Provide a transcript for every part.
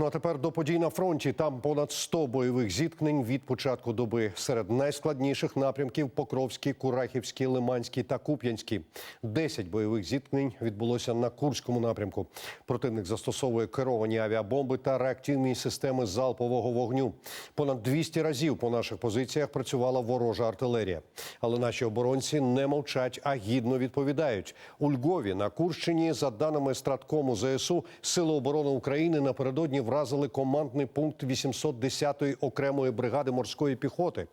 Ну а тепер до подій на фронті. Там понад 100 бойових зіткнень від початку доби. Серед найскладніших напрямків Покровський, Курахівський, Лиманський та Куп'янський. 10 бойових зіткнень відбулося на Курському напрямку. Противник застосовує керовані авіабомби та реактивні системи залпового вогню. Понад 200 разів по наших позиціях працювала ворожа артилерія. Але наші оборонці не мовчать, а гідно відповідають. У Львові на Курщині, за даними Страткому ЗСУ, Сили оборони України напередодні вразили командний пункт 810-ї окремої бригади морської піхоти.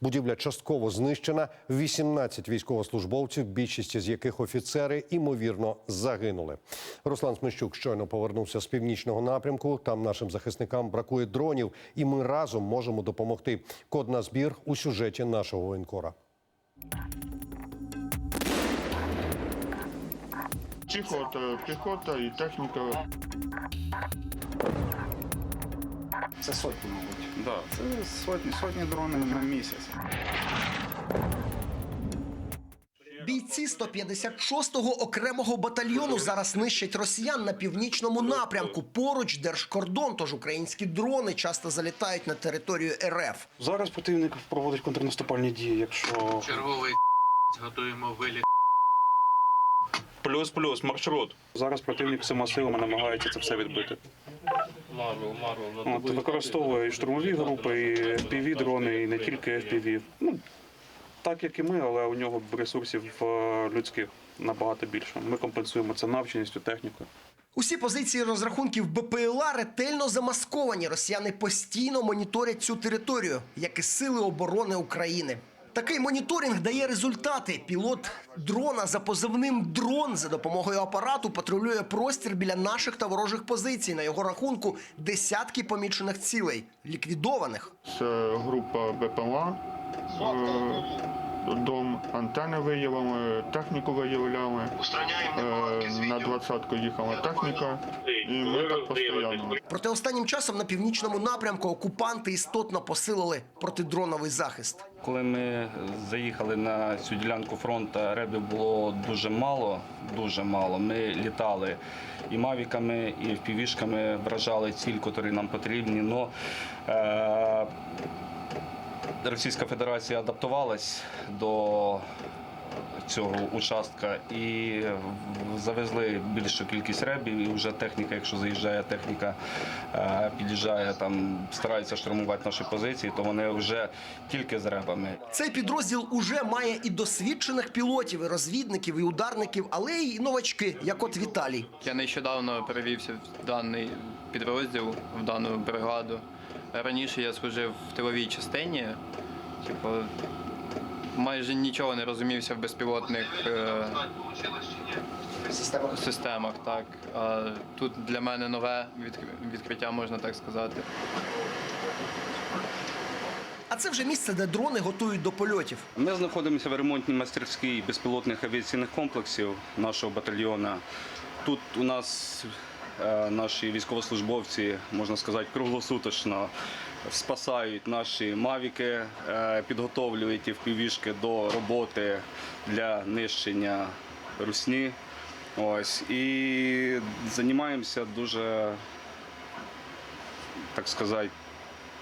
Будівля частково знищена. 18 військовослужбовців, більшість з яких офіцери, імовірно, загинули. Руслан Смещук щойно повернувся з північного напрямку. Там нашим захисникам бракує дронів, і ми разом можемо допомогти. Код на збір у сюжеті нашого воєнкора. Піхота, піхота і техніка. Це сотні, мабуть. Да, це сотні, сотні дронів на місяць. Бійці 156-го окремого батальйону зараз нищать росіян на північному напрямку. Поруч держкордон, тож українські дрони часто залітають на територію РФ. Зараз противник проводить контрнаступальні дії, якщо Черговий готуємо виліт. плюс-плюс маршрут. Зараз противник всіма силами намагається це все відбити. Марвел, Марвел. От, використовує і штурмові групи, і fpv дрони, і не тільки FPV. Ну, так як і ми, але у нього ресурсів е, людських набагато більше. Ми компенсуємо це навченістю, технікою. Усі позиції розрахунків БПЛА ретельно замасковані. Росіяни постійно моніторять цю територію, як і сили оборони України. Такий моніторинг дає результати. Пілот дрона за позивним дрон за допомогою апарату патрулює простір біля наших та ворожих позицій. На його рахунку десятки помічених цілей, ліквідованих. Це група БПЛА. Дом антени виявили, техніку виявляли. Е, На двадцятку їхала техніка. І ми так постійно. Проте останнім часом на північному напрямку окупанти істотно посилили протидроновий захист. Коли ми заїхали на цю ділянку фронту, ребів було дуже мало, дуже мало. Ми літали і мавіками, і впівішками вражали ціль, котрі нам потрібні. Но, е- Російська Федерація адаптувалась до цього участка і завезли більшу кількість ребів. І вже техніка, якщо заїжджає техніка, е, під'їжджає там, старається штурмувати наші позиції, то вони вже тільки з ребами. Цей підрозділ уже має і досвідчених пілотів, і розвідників, і ударників, але й новачки, як от Віталій. Я нещодавно перевівся в даний підрозділ, в дану бригаду. Раніше я служив в тиловій частині, типу, майже нічого не розумівся в безпілотних е, системах. Так. А тут для мене нове відкриття, можна так сказати. А це вже місце, де дрони готують до польотів. Ми знаходимося в ремонтній майстерській безпілотних авіаційних комплексів нашого батальйону. Тут у нас наші військовослужбовці, можна сказати, круглосуточно спасають наші мавіки, е, підготовлюють і впівішки до роботи для нищення русні. Ось і займаємося дуже, так сказати,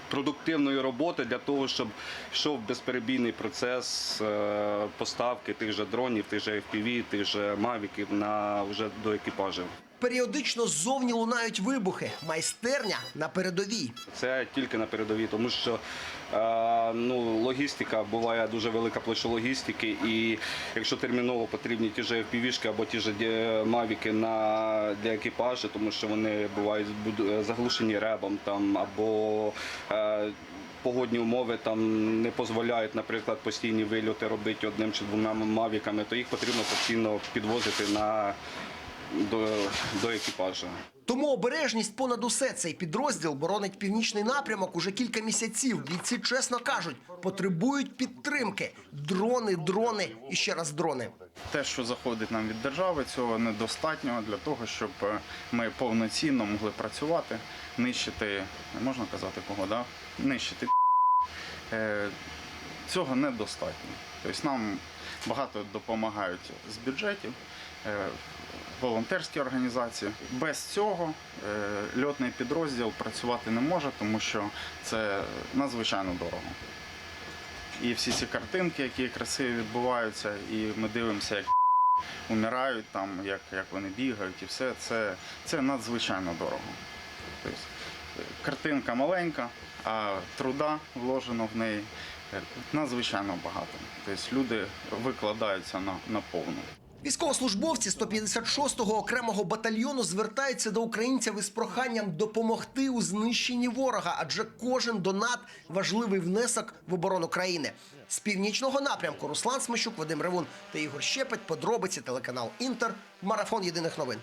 продуктивної роботи для того, щоб йшов безперебійний процес е, поставки тих же дронів, тих же FPV, тих же мавіків на вже до екіпажів. Періодично ззовні лунають вибухи. Майстерня на передовій. Це тільки на передовій, тому що е, ну, логістика буває дуже велика площа логістики, і якщо терміново потрібні ті ж FPV-шки або ті ж е, мавіки на для екіпажу, тому що вони бувають заглушені ребом там або е, Погодні умови там не дозволяють, наприклад, постійні вильоти робити одним чи двома мавіками, то їх потрібно постійно підвозити на до, до екіпажу. Тому обережність понад усе цей підрозділ боронить північний напрямок уже кілька місяців. Бійці чесно кажуть, потребують підтримки. Дрони, дрони і ще раз дрони. Те, що заходить нам від держави, цього недостатньо для того, щоб е, ми повноцінно могли працювати, нищити, не можна казати кого, да? нищити. Е, Цього недостатньо. Тобто нам багато допомагають з бюджетів. Волонтерські організації. Без цього е, льотний підрозділ працювати не може, тому що це надзвичайно дорого. І всі ці картинки, які красиві відбуваються, і ми дивимося, як умирають там, як, як вони бігають, і все це, це надзвичайно дорого. Тобто, е, картинка маленька, а труда вложено в неї е, надзвичайно багато. Тобто люди викладаються на, на повну. Військовослужбовці 156-го окремого батальйону звертаються до українців із проханням допомогти у знищенні ворога, адже кожен донат важливий внесок в оборону країни. З північного напрямку Руслан Смещук, Вадим Ревун та Ігор Щепет. Подробиці телеканал Інтер. Марафон єдиних новин.